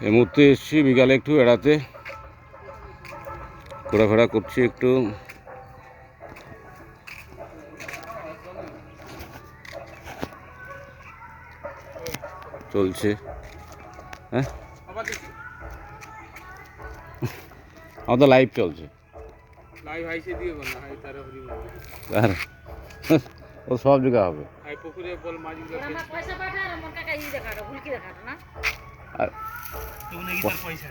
এই মুহূর্তে এসছি বিকালে একটু বেড়াতে। ঘোরাফেরা করছি একটু। চলছে। হ্যাঁ? আমাদের লাইভ চলছে। লাইভ হাইসে দিয়ে বল না হাই তার হরি আর ও সব জায়গা হবে। হাই পুকুরে বল মাছগুলো আমার পয়সা পাঠা আর আমার কাকা ই দেখাটো ভুলকি দেখাটো না। আর পয়সা।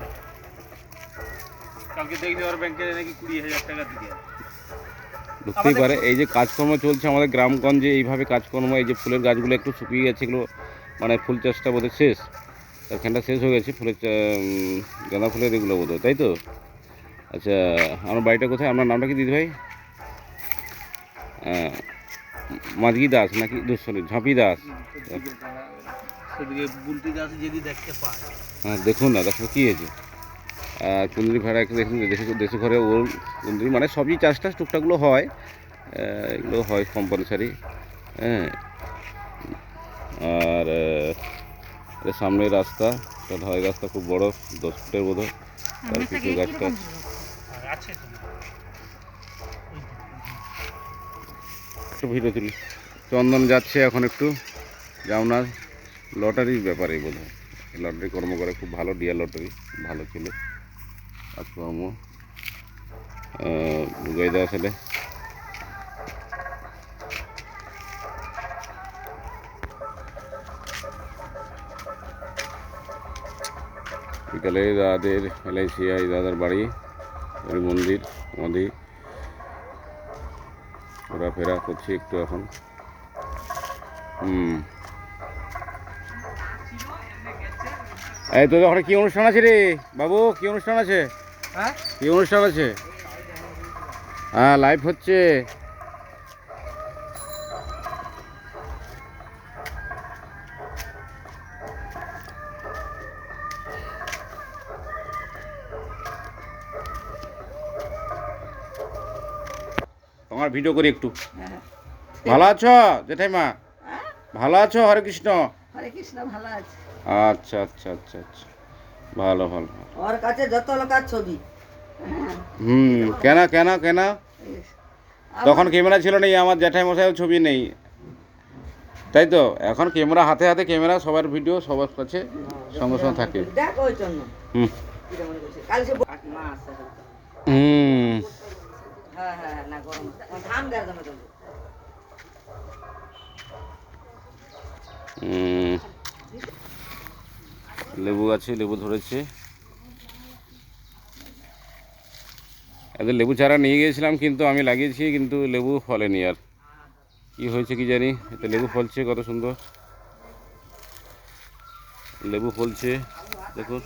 কালকে দেখলি ওর ব্যাংকে নাকি কুড়ি হাজার টাকা দিয়ে ঢুকতেই পারে এই যে কাজকর্ম চলছে আমাদের গ্রামগঞ্জে এইভাবে কাজকর্ম এই যে ফুলের গাছগুলো একটু শুকিয়ে গেছে এগুলো মানে ফুল চাষটা বোধহয় শেষ। এখানটা শেষ হয়ে গেছে ফুলের গাঁদা ফুলের এগুলো বোধহয় তাই তো? আচ্ছা আমার বাড়িটা কোথায়? আপনার নামটা কি দিদি ভাই? মাঝগি দাস নাকি? দুশরি ঝাঁপি দাস। সেদিকে বুলটি গাছ যদি দেখতে পায়। হ্যাঁ দেখুন না দেখো কী হয়েছে? আর কুন্দরি ভেড়া একটু দেখুন দেশে দেশি ঘরে ওর কুন্দরি মানে সবজি চাষ টাস টুকটাকগুলো হয়। এগুলো হয় কম্পালসারি হ্যাঁ। আর আহ, এর সামনে রাস্তা ঢালাই রাস্তা খুব বড় দশ ফুটের বোধ হয়। তার কিছু গাছটা আছে একটু ভিডিও তুলি চন্দন যাচ্ছে এখন একটু যাও না লটারির ব্যাপারে বোধ হয়। লটারি কর্ম করে খুব ভালো ডিয়া লটারি, ভালো ছিল। কাজকর্ম বুঝাই দেওয়া ছেলে। বিকালে দাদাদের এলআইসি আই দাদার বাড়ি, ওই মন্দির মন্দির ঘোরাফেরা করছি একটু এখন। হুম। এই তোদের ওখানে কি অনুষ্ঠান আছে রে? বাবু কি অনুষ্ঠান আছে? হ্যাঁ? কি অনুষ্ঠান আছে? হ্যাঁ লাইভ হচ্ছে। তোমার ভিডিও করি একটু। ভালো আছো জেঠাইমা? ভালো আছো হরে কৃষ্ণ? হরে কৃষ্ণ ভালো আছে। আচ্ছা আচ্ছা আচ্ছা আচ্ছা। ভালো ভালো। ওর কাছে যত লোকার ছবি। হুম কেন কেন কেন? তখন ক্যামেরা ছিল না আমার জ্যাঠাই মশাইও ছবি নেই। তাই তো? এখন ক্যামেরা হাতে হাতে ক্যামেরা সবার ভিডিও সবার কাছে সঙ্গে সঙ্গে থাকে। হুম। হুম। হ্যাঁ হ্যাঁ হুম। লেবু আছে, লেবু ধরেছে। এদের লেবু চারা নিয়ে গিয়েছিলাম, কিন্তু আমি লাগিয়েছি, কিন্তু লেবু ফলেনি আর। কি হয়েছে কি জানি, এতে লেবু ফলছে, কত সুন্দর। লেবু ফলছে, দেখুন।